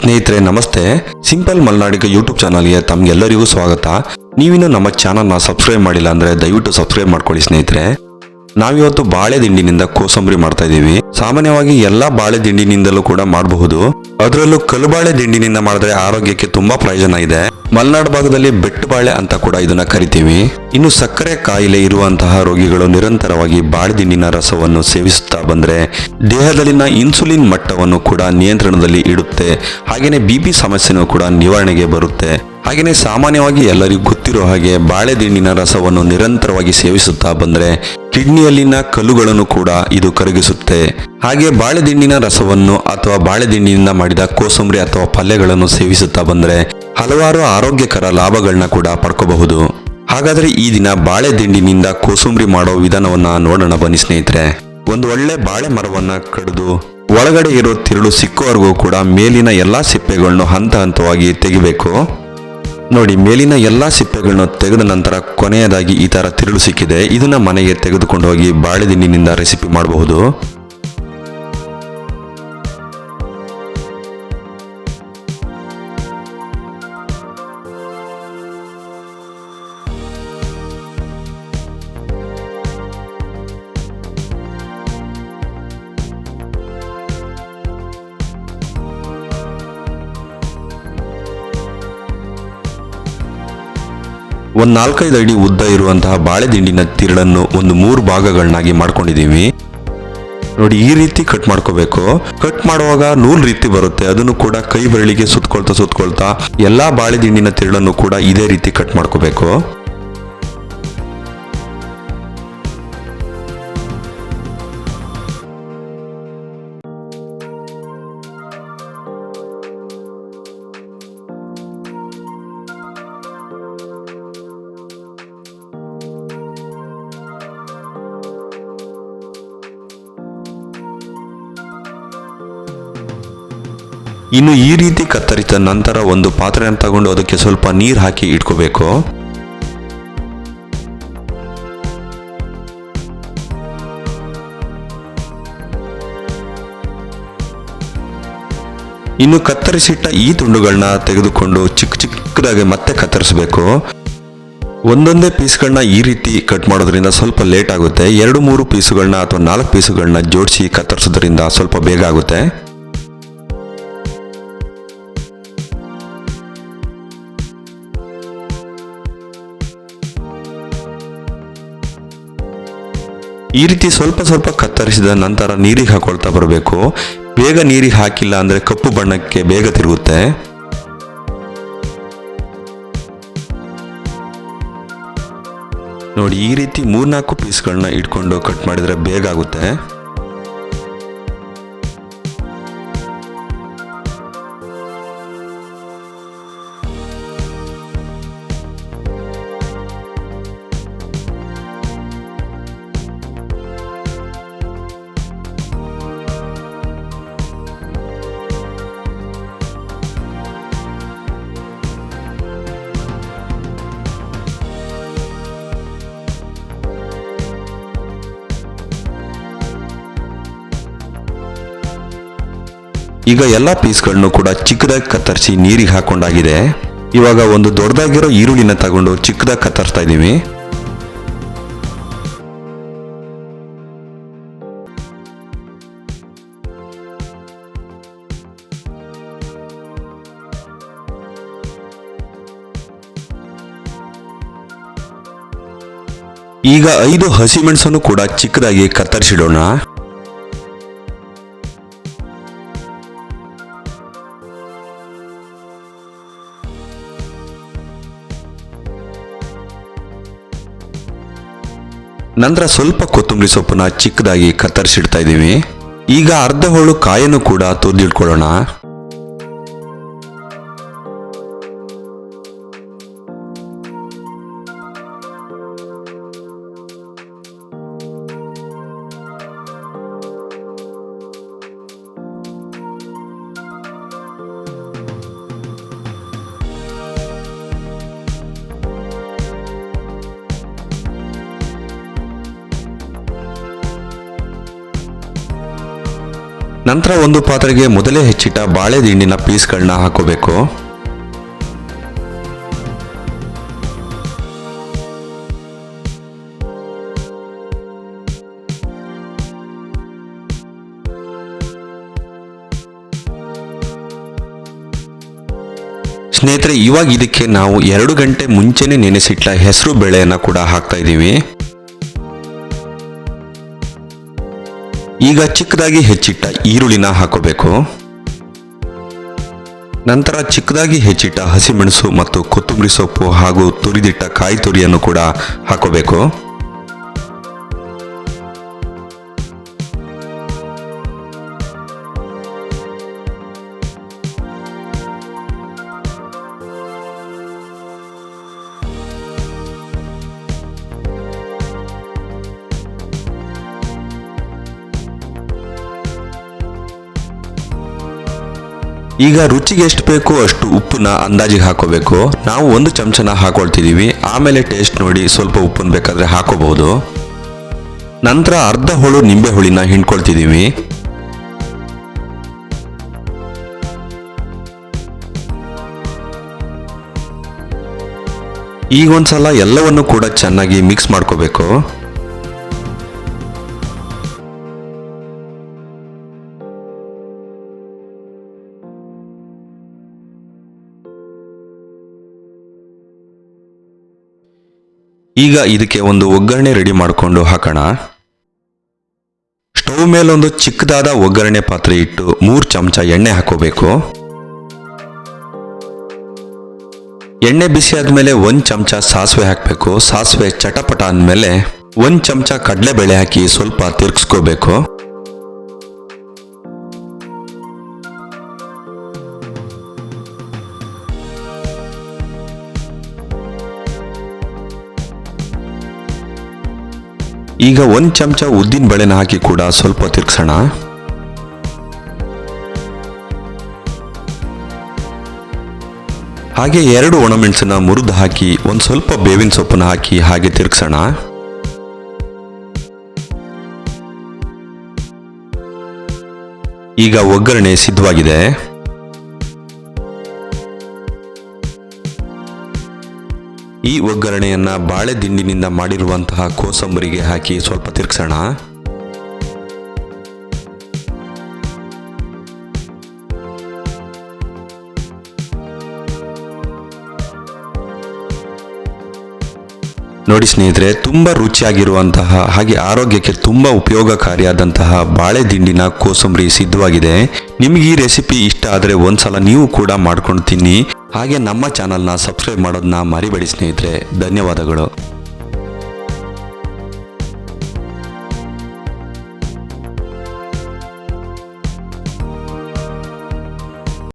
ಸ್ನೇಹಿತರೆ, ನಮಸ್ತೆ. Simple ಮಲ್ನಾಡಿಗ YouTube ಚಾನಲ್ಗೆ ತಮ್ಗೆಲ್ಲರಿಗೂ ಸ್ವಾಗತ. ನೀವಿನ್ನು ನಮ್ಮ ಚಾನಲ್ನ ಸಬ್ಸ್ಕ್ರೈಬ್ ಮಾಡಿಲ್ಲ ಅಂದ್ರೆ ದಯವಿಟ್ಟು ಸಬ್ಸ್ಕ್ರೈಬ್ ಮಾಡ್ಕೊಳ್ಳಿ ಸ್ನೇಹಿತರೆ. ನಾವಿವತ್ತು ಬಾಳೆ ದಿಂಡಿನಿಂದ ಕೋಸಂಬರಿ ಮಾಡ್ತಾ ಇದೀವಿ ಸಾಮಾನ್ಯವಾಗಿ ಎಲ್ಲಾ ಬಾಳೆ ದಿಂಡಿನಿಂದಲೂ ಕೂಡ ಮಾಡಬಹುದು. ಅದರಲ್ಲೂ ಕಲ್ಲುಬಾಳೆ ದಿಂಡಿನಿಂದ ಮಾಡಿದ್ರೆ ಆರೋಗ್ಯಕ್ಕೆ ತುಂಬಾ ಪ್ರಯೋಜನ ಇದೆ. ಮಲೆನಾಡು ಭಾಗದಲ್ಲಿ ಬೆಟ್ಟು ಬಾಳೆ ಅಂತ ಕೂಡ ಇದನ್ನ ಕರಿತೀವಿ. ಇನ್ನು ಸಕ್ಕರೆ ಕಾಯಿಲೆ ಇರುವಂತಹ ರೋಗಿಗಳು ನಿರಂತರವಾಗಿ ಬಾಳೆ ದಿಂಡಿನ ರಸವನ್ನು ಸೇವಿಸುತ್ತಾ ಬಂದ್ರೆ ದೇಹದಲ್ಲಿನ ಇನ್ಸುಲಿನ್ ಮಟ್ಟವನ್ನು ಕೂಡ ನಿಯಂತ್ರಣದಲ್ಲಿ ಇಡುತ್ತೆ. ಹಾಗೇನೆ ಬಿ ಪಿ ಸಮಸ್ಯೆನೂ ಕೂಡ ನಿವಾರಣೆಗೆ ಬರುತ್ತೆ. ಹಾಗೆಯೇ ಸಾಮಾನ್ಯವಾಗಿ ಎಲ್ಲರಿಗೂ ಗೊತ್ತಿರೋ ಹಾಗೆ ಬಾಳೆದಿಣ್ಣಿನ ರಸವನ್ನು ನಿರಂತರವಾಗಿ ಸೇವಿಸುತ್ತಾ ಬಂದ್ರೆ ಕಿಡ್ನಿಯಲ್ಲಿನ ಕಲ್ಲುಗಳನ್ನು ಕೂಡ ಇದು ಕರಗಿಸುತ್ತೆ. ಹಾಗೆ ಬಾಳೆ ದಿಂಡಿನ ರಸವನ್ನು ಅಥವಾ ಬಾಳೆ ದಿಂಡಿನಿಂದ ಮಾಡಿದ ಕೋಸಂಬರಿ ಅಥವಾ ಪಲ್ಯಗಳನ್ನು ಸೇವಿಸುತ್ತಾ ಬಂದ್ರೆ ಹಲವಾರು ಆರೋಗ್ಯಕರ ಲಾಭಗಳನ್ನ ಕೂಡ ಪಡ್ಕೋಬಹುದು. ಹಾಗಾದ್ರೆ ಈ ದಿನ ಬಾಳೆ ದಿಂಡಿನಿಂದ ಕೋಸಂಬರಿ ಮಾಡೋ ವಿಧಾನವನ್ನ ನೋಡೋಣ ಬನ್ನಿ ಸ್ನೇಹಿತರೆ. ಒಂದು ಒಳ್ಳೆ ಬಾಳೆ ಮರವನ್ನ ಕಡಿದು, ಒಳಗಡೆ ಇರೋ ತಿರುಳು ಸಿಕ್ಕೋವರೆಗೂ ಕೂಡ ಮೇಲಿನ ಎಲ್ಲಾ ಸಿಪ್ಪೆಗಳನ್ನು ಹಂತ ಹಂತವಾಗಿ ತೆಗಿಬೇಕು. ನೋಡಿ, ಮೇಲಿನ ಎಲ್ಲಾ ಸಿಪ್ಪೆಗಳನ್ನು ತೆಗೆದ ನಂತರ ಕೊನೆಯದಾಗಿ ಈ ತರ ತಿರುಳು ಸಿಕ್ಕಿದೆ. ಇದನ್ನ ಮನೆಗೆ ತೆಗೆದುಕೊಂಡು ಹೋಗಿ ಬಾಳೆದಿಂಡಿನಿಂದ ರೆಸಿಪಿ ಮಾಡಬಹುದು. ಒಂದ್ ನಾಲ್ಕೈದು ಅಡಿ ಉದ್ದ ಇರುವಂತಹ ಬಾಳೆದಿಂಡಿನ ತಿರುಳನ್ನು ಒಂದು ಮೂರು ಭಾಗಗಳನ್ನಾಗಿ ಮಾಡ್ಕೊಂಡಿದ್ದೀವಿ. ನೋಡಿ, ಈ ರೀತಿ ಕಟ್ ಮಾಡ್ಕೋಬೇಕು. ಕಟ್ ಮಾಡುವಾಗ ನೂಲ್ ರೀತಿ ಬರುತ್ತೆ. ಅದನ್ನು ಕೂಡ ಕೈ ಬೆರಳಿಗೆ ಸುತ್ಕೊಳ್ತಾ ಸುತ್ಕೊಳ್ತಾ ಎಲ್ಲಾ ಬಾಳೆದಿಂಡಿನ ತಿರುಳನ್ನು ಕೂಡ ಇದೇ ರೀತಿ ಕಟ್ ಮಾಡ್ಕೋಬೇಕು. ಇನ್ನು ಈ ರೀತಿ ಕತ್ತರಿಸಿದ ನಂತರ ಒಂದು ಪಾತ್ರೆಯನ್ನು ತಗೊಂಡು ಅದಕ್ಕೆ ಸ್ವಲ್ಪ ನೀರು ಹಾಕಿ ಇಟ್ಕೋಬೇಕು. ಇನ್ನು ಕತ್ತರಿಸಿಟ್ಟ ಈ ತುಂಡುಗಳನ್ನ ತೆಗೆದುಕೊಂಡು ಚಿಕ್ಕ ಚಿಕ್ಕದಾಗಿ ಮತ್ತೆ ಕತ್ತರಿಸಬೇಕು. ಒಂದೊಂದೇ ಪೀಸ್ಗಳನ್ನ ಈ ರೀತಿ ಕಟ್ ಮಾಡೋದ್ರಿಂದ ಸ್ವಲ್ಪ ಲೇಟ್ ಆಗುತ್ತೆ. ಎರಡು ಮೂರು ಪೀಸುಗಳನ್ನ ಅಥವಾ ನಾಲ್ಕು ಪೀಸುಗಳನ್ನ ಜೋಡಿಸಿ ಕತ್ತರಿಸೋದ್ರಿಂದ ಸ್ವಲ್ಪ ಬೇಗ ಆಗುತ್ತೆ. ಈ ರೀತಿ ಸ್ವಲ್ಪ ಸ್ವಲ್ಪ ಕತ್ತರಿಸಿದ ನಂತರ ನೀರಿಗೆ ಹಾಕೊಳ್ತಾ ಬರಬೇಕು. ಬೇಗ ನೀರಿಗೆ ಹಾಕಿಲ್ಲ ಅಂದರೆ ಕಪ್ಪು ಬಣ್ಣಕ್ಕೆ ಬೇಗ ತಿರುಗುತ್ತೆ. ನೋಡಿ, ಈ ರೀತಿ ಮೂರ್ನಾಲ್ಕು ಪೀಸ್ಗಳನ್ನ ಇಟ್ಕೊಂಡು ಕಟ್ ಮಾಡಿದರೆ ಬೇಗ ಆಗುತ್ತೆ. ಈಗ ಎಲ್ಲ ಪೀಸ್ಗಳನ್ನು ಕೂಡ ಚಿಕ್ಕದಾಗಿ ಕತ್ತರಿಸಿ ನೀರಿಗೆ ಹಾಕೊಂಡಾಗಿದೆ. ಇವಾಗ ಒಂದು ದೊಡ್ಡದಾಗಿರೋ ಈರುಳ್ಳಿನ ತಗೊಂಡು ಚಿಕ್ಕದಾಗಿ ಕತ್ತರಿಸ್ತಾ ಇದ್ದೀವಿ. ಈಗ ಐದು ಹಸಿಮೆಣಸನ್ನು ಕೂಡ ಚಿಕ್ಕದಾಗಿ ಕತ್ತರಿಸಿಡೋಣ. ನಂತರ ಸ್ವಲ್ಪ ಕೊತ್ತಂಬರಿ ಸೊಪ್ಪನ್ನ ಚಿಕ್ಕದಾಗಿ ಕತ್ತರಿಸಿಡ್ತಾ ಇದ್ದೀವಿ. ಈಗ ಅರ್ಧ ಹೋಳು ಕಾಯನ್ನು ಕೂಡ ತುರಿದಿಟ್ಕೊಳ್ಳೋಣ. ನಂತರ ಒಂದು ಪಾತ್ರೆಗೆ ಮೊದಲೇ ಹೆಚ್ಚಿಟ್ಟ ಬಾಳೆ ದಿಂಡಿನ ಪೀಸ್ಗಳನ್ನ ಹಾಕೋಬೇಕು. ಸ್ನೇಹಿತರೆ, ಇವಾಗ ಇದಕ್ಕೆ ನಾವು ಎರಡು ಗಂಟೆ ಮುಂಚೆನೆ ನೆನೆಸಿಟ್ಟ ಹೆಸರು ಬೇಳೆಯನ್ನು ಕೂಡ ಹಾಕ್ತಾ ಇದ್ದೀವಿ. ಈಗ ಚಿಕ್ಕದಾಗಿ ಹೆಚ್ಚಿಟ್ಟ ಈರುಳ್ಳಿನ ಹಾಕೋಬೇಕು. ನಂತರ ಚಿಕ್ಕದಾಗಿ ಹೆಚ್ಚಿಟ್ಟ ಹಸಿಮೆಣಸು ಮತ್ತು ಕೊತ್ತಂಬರಿ ಸೊಪ್ಪು ಹಾಗೂ ತುರಿದಿಟ್ಟ ಕಾಯಿ ತುರಿಯನ್ನು ಕೂಡ ಹಾಕೋಬೇಕು. ಈಗ ರುಚಿಗೆ ಎಷ್ಟು ಬೇಕೋ ಅಷ್ಟು ಉಪ್ಪನ್ನ ಅಂದಾಜಿಗೆ ಹಾಕೋಬೇಕು. ನಾವು ಒಂದು ಚಮಚನ ಹಾಕೊಳ್ತಿದ್ದೀವಿ ಆಮೇಲೆ ಟೇಸ್ಟ್ ನೋಡಿ ಸ್ವಲ್ಪ ಉಪ್ಪನ್ನು ಬೇಕಾದರೆ ಹಾಕೋಬಹುದು. ನಂತರ ಅರ್ಧ ಹೋಳು ನಿಂಬೆ ಹುಳಿನ ಹಿಂಡ್ಕೊಳ್ತಿದ್ದೀವಿ ಈಗ ಒಂದ್ಸಲ ಎಲ್ಲವನ್ನು ಕೂಡ ಚೆನ್ನಾಗಿ ಮಿಕ್ಸ್ ಮಾಡ್ಕೋಬೇಕು. ಈಗ ಇದಕ್ಕೆ ಒಂದು ಒಗ್ಗರಣೆ ರೆಡಿ ಮಾಡಿಕೊಂಡು ಹಾಕೋಣ. ಸ್ಟವ್ ಮೇಲೊಂದು ಚಿಕ್ಕದಾದ ಒಗ್ಗರಣೆ ಪಾತ್ರೆ ಇಟ್ಟು ಮೂರು ಚಮಚ ಎಣ್ಣೆ ಹಾಕೋಬೇಕು. ಎಣ್ಣೆ ಬಿಸಿ ಆದಮೇಲೆ ಒಂದು ಚಮಚ ಸಾಸಿವೆ ಹಾಕಬೇಕು. ಸಾಸಿವೆ ಚಟಪಟ ಅಂದಮೇಲೆ ಒಂದು ಚಮಚ ಕಡಲೆಬೇಳೆ ಹಾಕಿ ಸ್ವಲ್ಪ ತಿರ್ಗಿಸ್ಕೋಬೇಕು. ಈಗ ಒಂದು ಚಮಚ ಉದ್ದಿನ ಬೇಳೆನ ಹಾಕಿ ಕೂಡ ಸ್ವಲ್ಪ ತಿರ್ಗ್ಸೋಣ. ಹಾಗೆ ಎರಡು ಒಣಮೆಣಸನ್ನ ಮುರಿದು ಹಾಕಿ ಒಂದು ಸ್ವಲ್ಪ ಬೇವಿನ ಸೊಪ್ಪನ್ನ ಹಾಕಿ ಹಾಗೆ ತಿರ್ಗ್ಸೋಣ. ಈಗ ಒಗ್ಗರಣೆ ಸಿದ್ಧವಾಗಿದೆ. ಈ ಒಗ್ಗರಣೆಯನ್ನು ಬಾಳೆ ದಿಂಡಿನಿಂದ ಮಾಡಿರುವಂತಹ ಕೋಸಂಬರಿಗೆ ಹಾಕಿ ಸ್ವಲ್ಪ ತಿರ್ಗ್ಸೋಣ. ನೋಡಿ ಸ್ನೇಹಿತರೆ, ತುಂಬ ರುಚಿಯಾಗಿರುವಂತಹ ಹಾಗೆ ಆರೋಗ್ಯಕ್ಕೆ ತುಂಬ ಉಪಯೋಗಕಾರಿಯಾದಂತಹ ಬಾಳೆ ದಿಂಡಿನ ಕೋಸಂಬರಿ ಸಿದ್ಧವಾಗಿದೆ. ನಿಮಗೆ ಈ ರೆಸಿಪಿ ಇಷ್ಟ ಆದರೆ ಒಂದ್ಸಲ ನೀವು ಕೂಡ ಮಾಡ್ಕೊಂಡು ತಿನ್ನಿ. ಹಾಗೆ ನಮ್ಮ ಚಾನಲ್ನ ಸಬ್ಸ್ಕ್ರೈಬ್ ಮಾಡೋದನ್ನ ಮರಿಬೇಡಿ ಸ್ನೇಹಿತರೆ. ಧನ್ಯವಾದಗಳು.